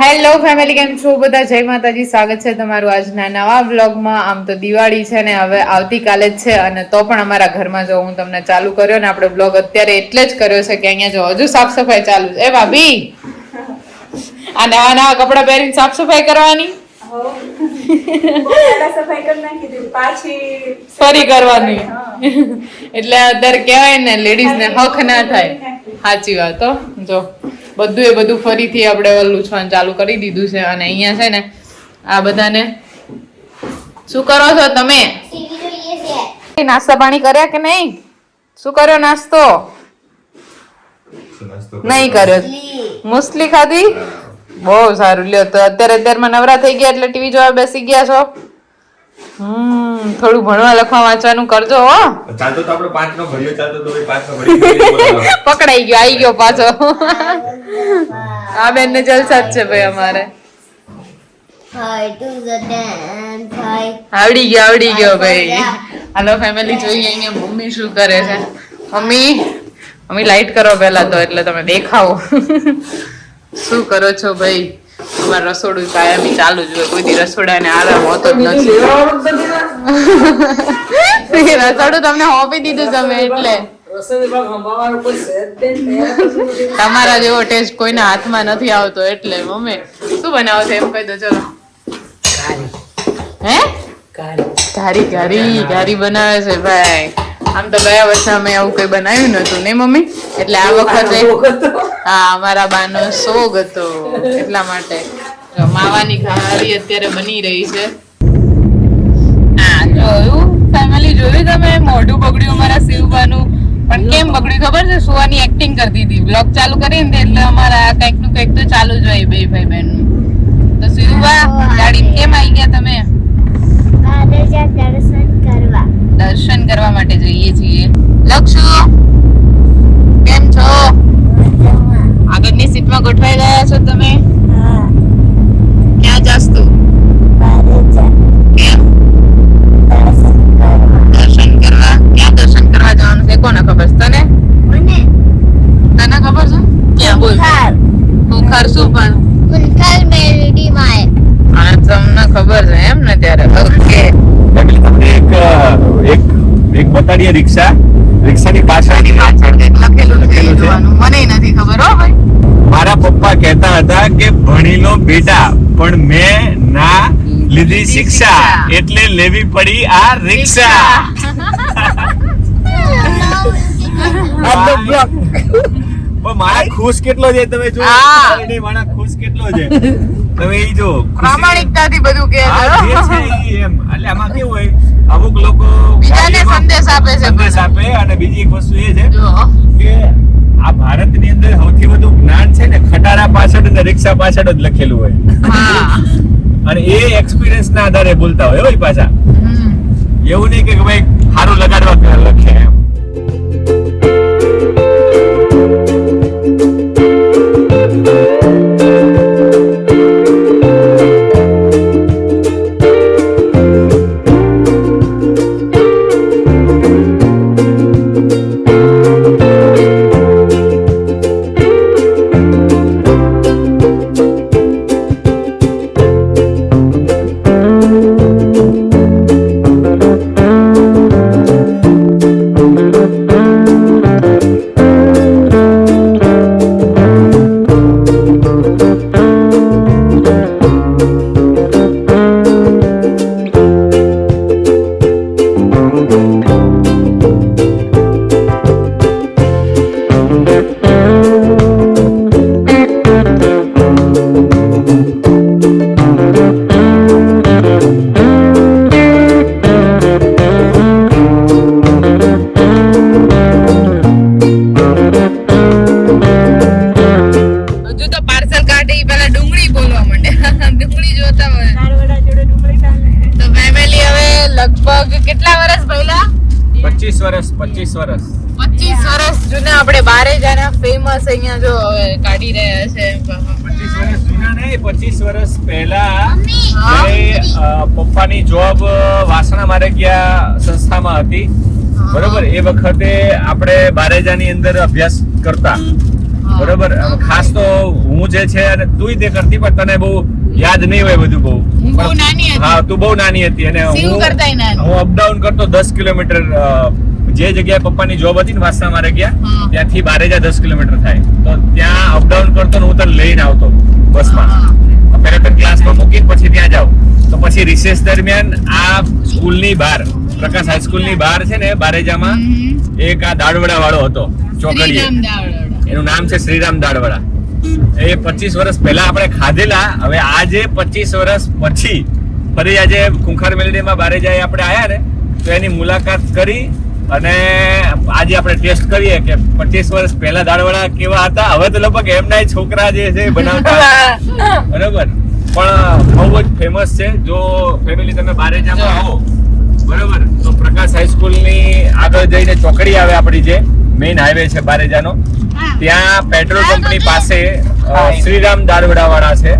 Hello family કેમ છો? બધા જય માતાજી સ્વાગત છે તમારું આજના નવા બ્લોગમાં આમ તો દિવાળી છે ને હવે આવતીકાલે જ છે અને તો પણ અમારા ઘરમાં જો હું તમને ચાલુ કર્યો ને આપણે વ્લોગ અત્યારે એટલે જ કર્યો છે કે અહીંયા જો હજુ સાફ સફાઈ ચાલુ છે. એ ભાભી આ નવા નવા કપડા પહેરીને સાફ સફાઈ કરવાની? ફરી કરવાની. એટલે અત્યારે કહેવાય ને લેડીઝ ને હક ના થાય. સાચી વાત જો. બધું એ બધું ફરીથી આપણે લૂછવાનું ચાલુ કરી દીધું છે અને અહીંયા છે ને આ બધાને શું કરો છો તમે? નાસ્તા પાણી કર્યા કે નહીં? શું કર્યો નાસ્તો? નહીં કર્યો. મુસલી ખાધી? બહુ સારું. લ્યો, તો અત્યારે અત્યારમાં નવરા થઈ ગયા એટલે ટીવી જોવા બેસી ગયા છો. હમ થોડું ભણવા લખવા વાંચવાનું કરજો હો. ચાલતો તો આપણો પાંચ નો ઘડિયો ચાલતો તો પાંચ નો ભર્યો પકડાઈ ગયો આવી ગયો પાછો. આ બેન ને જલસા જ છે ભાઈ અમારે. આવડી ગયો આવડી ગયો ભાઈ. હાલો ફેમિલી જોઈએ અહીંયા મમ્મી શું કરે છે? મમ્મી મમ્મી લાઈટ કરો પહેલા તો એટલે તમે દેખાવો. શું કરો છો ભાઈ? અમારું રસોડું કાયમી ચાલુ જ હોય. કોઈ દી રસોડાને આરામ હોતો જ નથી. રસોડું તમને હોપી દીધું તમે એટલે. તમારા જેવો ટેસ્ટ કોઈના હાથમાં નથી આવતો એટલે મમ્મી શું બનાવો છો એમ કહી દો ચલો. હે? ઘારી ઘારી ઘારી બનાવે છે ભાઈ. આમ તો ગયા વર્ષે અમે આવું કઈ બનાવ્યું નતું ને મમ્મી? એટલે આ વખતે હા અમારા બાનો શોગ હતો એટલા માટે. માવાની ઘારી અત્યારે બની રહી છે. હા જોયું. ફેમિલી જોયું તમે? મોઢું બગડ્યું અમારા શિવબાનું. પણ કેમ બગડ્યું? ખબર છે? સુવાની એક્ટિંગ કરતી હતી. બ્લોગ ચાલુ કરીને એટલે અમારા કંઈકનું કંઈક તો ચાલુ જ હોય બે ભાઈ બહેન તો શિવબા ગાડી કેમ આવી ગયા તમે? દર્શન કરવા. દર્શન કરવા માટે જઈએ છીએ. લક્ષુ કેમ છો. આગળની સીટમાં ગોઠવાઈ ગયા છો તમે? ખબર છે તને? મને? તને ખબર છે? ક્યાં બોલ બુખાર. શું પણ? બુખાર મેલડી માય. આ તમને ખબર છે એમ ને ત્યારે? ઓકે. તમને એક એક એક બતાડીએ રિક્ષા. રિક્ષાની પાછળની પાછળ લખેલું લખેલું છે. મને નથી ખબર હો ભાઈ. મારા પપ્પા કહેતા હતા કે ભણી લો બેટા પણ મેં ના લીધી શિક્ષા. એટલે લેવી પડી આ રિક્ષા. મારા ખુશ કેટલો છે? તમે જો મારા ખુશ કેટલો છે? તમે એ જો પ્રામાણિકતાથી બધું કે એમ. એટલે આમાં કેવું હોય અમુક લોકો બીજાને સંદેશ આપે છે સંદેશ આપે અને બીજી એક વસ્તુ એ છે કે આ ભારતની અંદર સૌથી વધુ જ્ઞાન છે ને ખટારા પાછળ અને રિક્ષા પાછળ જ લખેલું હોય. હા. અને એ એક્સપિરિયન્સ ના આધારે બોલતા હોય હોય પાછા. એવું નહીં કે ભાઈ સારું લગાડવા લખે એમ. કેટલા વર્ષ પહેલા? પચીસ વર્ષ પચીસ વર્ષ પચીસ વર્ષ જૂના આપણે બારે જાના ફેમસ અહીંયા જો હવે કાઢી રહ્યા છે. પચીસ વર્ષ જૂના નહીં પચીસ વર્ષ પહેલા પપ્પાની જોબ વાસણા મારે ગયા સંસ્થામાં હતી. બરોબર? એ વખતે આપણે બારેજાની અંદર અભ્યાસ કરતા. બરોબર? ખાસ તો હું જે છે અને તું તે કરતી પણ તને બહુ યાદ નહીં હોય બધું બહુ. હું તું બહુ નાની હતી અને હું હું અપડાઉન કરતો દસ કિલોમીટર જે જગ્યાએ પપ્પાની જોબ હતી ને વાસણા મારે ગયા ત્યાંથી બારે બારેજા દસ કિલોમીટર થાય. તો ત્યાં અપડાઉન કરતો ને હું તને લઈને આવતો બસમાં. પહેલા તને ક્લાસમાં મૂકી પછી ત્યાં જાઉં. તો પછી રિસેસ દરમિયાન આ સ્કૂલની બહાર પ્રકાશ હાઈસ્કૂલની બહાર છે ને બારેજામાં. એક આ દાળવડા વાળો હતો ચોકડીએ. એનું નામ છે શ્રીરામ દાળવડા એ પચીસ વર્ષ પહેલા આપણે ખાધેલા હવે આજે પચીસ વર્ષ પછી ફરી આજે કુંખાર મેલડીમાં બારે જાય આપણે આવ્યા ને તો એની મુલાકાત કરી અને આજે આપણે ટેસ્ટ કરીએ કે પચીસ વર્ષ પહેલા દાળવડા કેવા હતા. હવે તો લગભગ એમના છોકરા જે છે બનાવતા બરોબર? પણ બહુ જ ફેમસ છે. જો ફેમિલી તમે બારે જામાં આવો. બરોબર? તો પ્રકાશ હાઈસ્કૂલની આગળ જઈને ચોકડી આવે આપણી જે. મેઇન હાઈવે છે બારેજાનો. ત્યાં પેટ્રોલ કંપની પાસે શ્રીરામ દારવડા વાળા છે.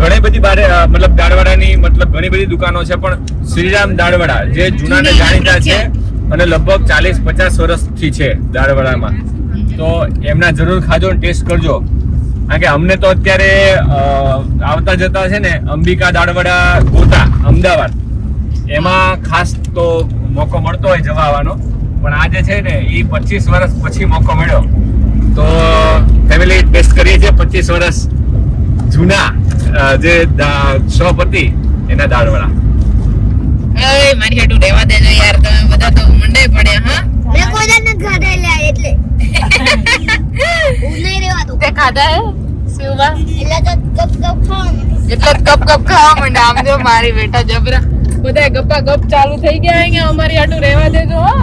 ઘણી બધી બારે મતલબ દાળવડાની મતલબ ઘણી બધી દુકાનો છે પણ શ્રીરામ દાળવડા જે જૂના ને જાણીતા છે અને લગભગ ચાલીસ પચાસ વર્ષથી છે દાળવડામાં તો એમના જરૂર ખાજો ટેસ્ટ કરજો. કારણ કે અમને તો અત્યારે આવતા જતા છે ને અંબિકા દાળવડા ગોતા અમદાવાદ. એમાં ખાસ તો મોકો મળતો હોય જવા આવવાનો. પણ આજે છે ને એ પચીસ વર્ષ પછી મોકો મળ્યો. તો ફેમિલી ટેસ્ટ કરીએ છીએ પચીસ વર્ષ જૂના જે શોપ હતી એના દાળવાળા મારી હાટુ રહેવા દેજો યાર તમે બધા તો મંડાઈ પડ્યા હા? મેં કોઈ દાડ નથી એટલે. હું નહીં રહેવાતું તે ખાધા હે? શિવબા એટલે તો કપ કપ ખાવાનું એટલે કપ કપ ખાવા માંડ્યા આમ જો મારી બેટા જબરા. બધા ગપ્પા ગપ ચાલુ થઈ ગયા અહીંયા અમારી હાટુ રહેવા દેજો હો.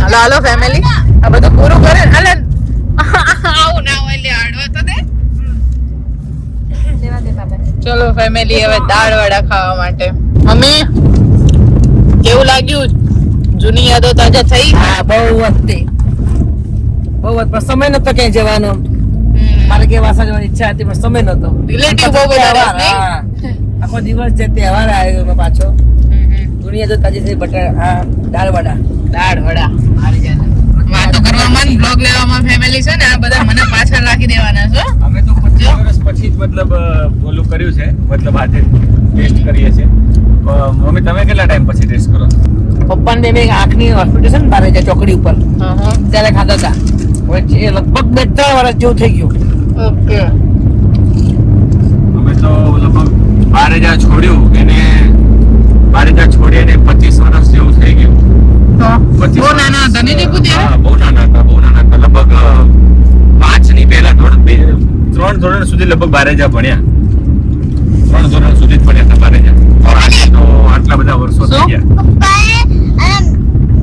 હાલો હાલો ફેમિલી આ બધું પૂરું કરે. હાલે આવું ના હોય લે હળવા તો દે. ચલો ફેમિલી હવે દાળ વડા ખાવા માટે. મમ્મી કેવું લાગ્યું? જૂની યાદો તાજા થઈ? હા બહુ વખતે બહુ વખત પણ સમય નતો ક્યાંય જવાનો. મારે કે વાસા જવાની ઈચ્છા હતી પણ સમય નતો. રિલેટિવ બહુ બધા. આખો દિવસ જે તહેવાર આવ્યો પાછો. હમ, હમ. દુનિયા તો તાજી થઈ બટર હા દાળ વડા. દાળ વડા. મારી જાય વાતો કરવામાં બ્લોગ લેવામાં ફેમિલી છે ને આ બધા મને પાછળ રાખી દેવાના છે અમે તો પચીસ વર્ષ પછી જ મતલબ ઓલું કર્યું છે મતલબ આજે ટેસ્ટ કરીએ છીએ. મમ્મી તમે કેટલા ટાઈમ પછી ટેસ્ટ કરો? પપ્પા પપ્પાને બે મેં આંખની હોસ્પિટલ છે ને બારે જ્યાં ચોકડી ઉપર. ત્યારે ખાધા હતા. એ લગભગ બે ત્રણ વર્ષ જેવું થઈ ગયું. ઓકે. અમે તો લગભગ બારે જ્યાં છોડ્યું એને બારે જ્યાં છોડી એને પચીસ વર્ષ જેવું થઈ ગયું તો 25 બહુ નાના હતા ને દીપુ ત્યારે બહુ નાના હતા બહુ નાના હતા. લગભગ પાંચની પહેલા ધોરણ બે ત્રણ ધોરણ સુધી લગભગ બારેજા ભણ્યા. ત્રણ ધોરણ સુધી જ ભણ્યા હતા બારેજા. આજે તો આટલા બધા વર્ષો થઈ ગયા.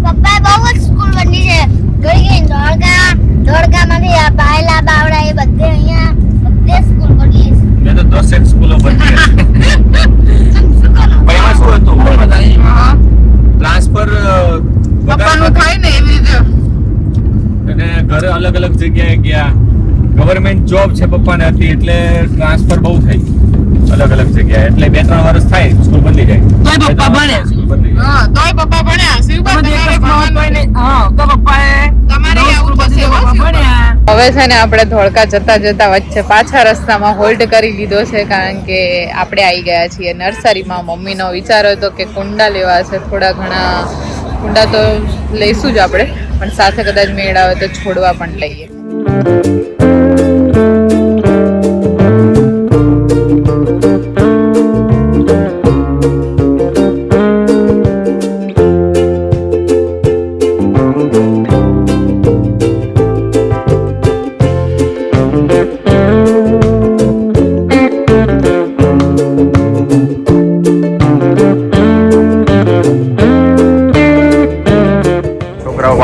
પપ્પાએ બહુ જ સ્કૂલ બની છે. ગઈ ગઈ ધોળકા ધોળકામાંથી આ પાયલા બાવડા એ બધે અહીંયા બધે સ્કૂલ બની છે. મેં તો દસ એક સ્કૂલો બંધ પણ એમાં શું હતું? ટ્રાન્સફર પપ્પાનું થાય ને એવી રીતે. અને ઘરે અલગ અલગ જગ્યાએ ગયા. ગવર્મેન્ટ જોબ છે પપ્પાને હતી એટલે ટ્રાન્સફર બહુ થઈ. અલગ અલગ જગ્યાએ. એટલે બે ત્રણ વર્ષ થાય સ્કૂલ બદલી જાય. તોય પપ્પા ભણ્યા. સ્કૂલ બદલી હા તોય પપ્પા ભણ્યા. શિવબા તમારે તમારે એક જ નોંધ હોય ને, ભણવાનું. હા તો પપ્પાએ તમારે આવું થશે, પપ્પા ભણ્યા. હવે છે ને આપણે ધોળકા જતા જતા વચ્ચે પાછા રસ્તામાં હોલ્ડ કરી લીધો છે કારણ કે આપણે આવી ગયા છીએ નર્સરીમાં. મમ્મીનો વિચાર હતો કે કુંડા લેવા છે થોડા ઘણા કુંડા તો લઈશું જ આપણે, પણ સાથે કદાચ મેળ આવે તો છોડવા પણ લઈએ. છોકરાઓ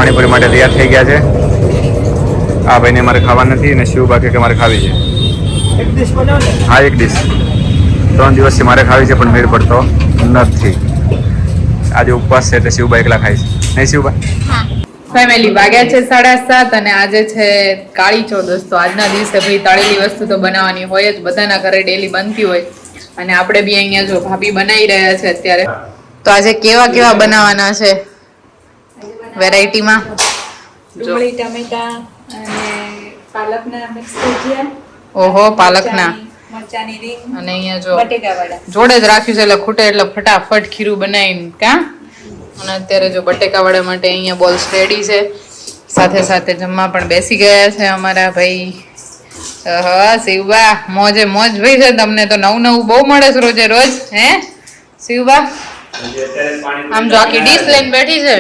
પાણીપુરી માટે તૈયાર થઈ ગયા છે. આ ભાઈને મારે ખાવા નથી અને શિવ બાકી કે મારે ખાવી છે. એક ડિશ બનાવો ને. હા એક ડીશ ત્રણ દિવસથી મારે ખાવી છે પણ મેળ પડતો નથી. આજે ઉપવાસ છે એટલે શિવભાઈ એકલા ખાય છે. નહીં શિવભાઈ ફેમિલી વાગ્યા છે સાડા સાત અને આજે છે કાળી ચૌદસ. તો આજના દિવસે ભાઈ તળેલી વસ્તુ તો બનાવવાની હોય જ બધાના ઘરે ડેલી બનતી હોય. અને આપણે બી અહીંયા જો ભાભી બનાવી રહ્યા છે અત્યારે. તો આજે કેવા કેવા બનાવવાના છે? વેરાયટીમાં? ડુંગળી ટમેટા અને પાલકના મિક્સ ભજીયા ઓહો પાલકના. મરચાંની- મરચાંની રીંગ અને અહીંયા જો બટેકા વડા જોડે જ રાખ્યું છે એટલે ખૂટે એટલે ફટાફટ ખીરું બનાવીને કા? અને અત્યારે જો બટેકા વડા માટે અહીંયા બોલ્સ રેડી છે. સાથે સાથે જમવા પણ બેસી ગયા છે અમારા ભાઈ. હા શિવબા મોજે મોજ ભાઈ છે. તમને તો નવું નવું બહુ મળે છે રોજે રોજ હે? શિવબા? આમ જો આખી ડીશ લઈને બેઠી છે.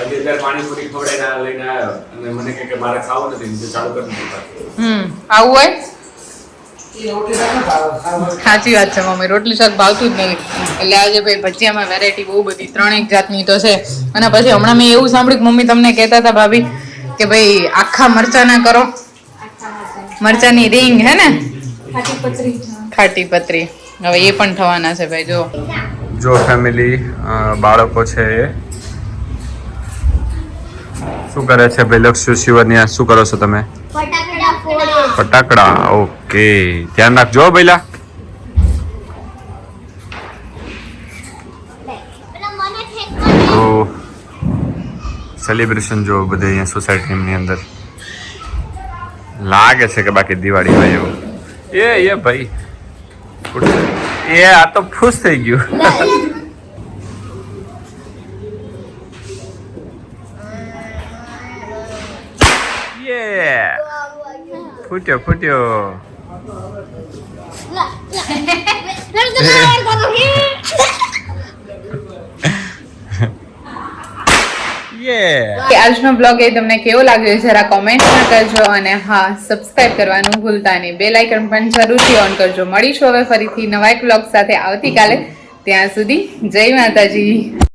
હજી અત્યારે પાણીપુરી ખવડાવીને લઈને આવ્યો. અને મને કહે કે મારે ખાવું નથી તો ચાલુ કરી દીધું હમ આવું હોય. સાચી વાત છે મમ્મી. રોટલી શાક ભાવતું જ નથી. એટલે આજે ભાઈ ભજીયામાં વેરાયટી બહુ બધી ત્રણેક જાતની તો છે. અને પછી હમણાં મેં એવું સાંભળ્યું મમ્મી તમને કહેતા હતા ભાભી કે ભાઈ આખા મરચાના કરો. મરચાની રીંગ હે ને? ખાટી પતરી ખાટી પતરી હવે એ પણ થવાના છે ભાઈ જો. જો ફેમિલી બાળકો છે એ શું કરે છે ભાઈ? લક્ષુ શિવન્યા શું કરો છો તમે? ફટાકડા ફોડે. ફટાકડા? ઓકે. ધ્યાન રાખજો હો ભઈલા. પેલા મને ફેંકવા તો સેલિબ્રેશન જો બધે અહીંયા સોસાયટીની અંદર લાગે છે કે બાકી દિવાળી હોય એવું. એ એ ભાઈ. એ આ તો ખુશ થઈ ગયું. ફૂટ્યો ફૂટ્યો. આજનો બ્લોગ એ તમને કેવો લાગ્યો જરા કોમેન્ટમાં કરજો અને હા સબસ્ક્રાઇબ કરવાનું ભૂલતા નહીં. બે લાઇકન પણ જરૂરથી ઓન કરજો. મળીશું હવે ફરીથી નવા એક બ્લોગ સાથે આવતીકાલે. ત્યાં સુધી જય માતાજી.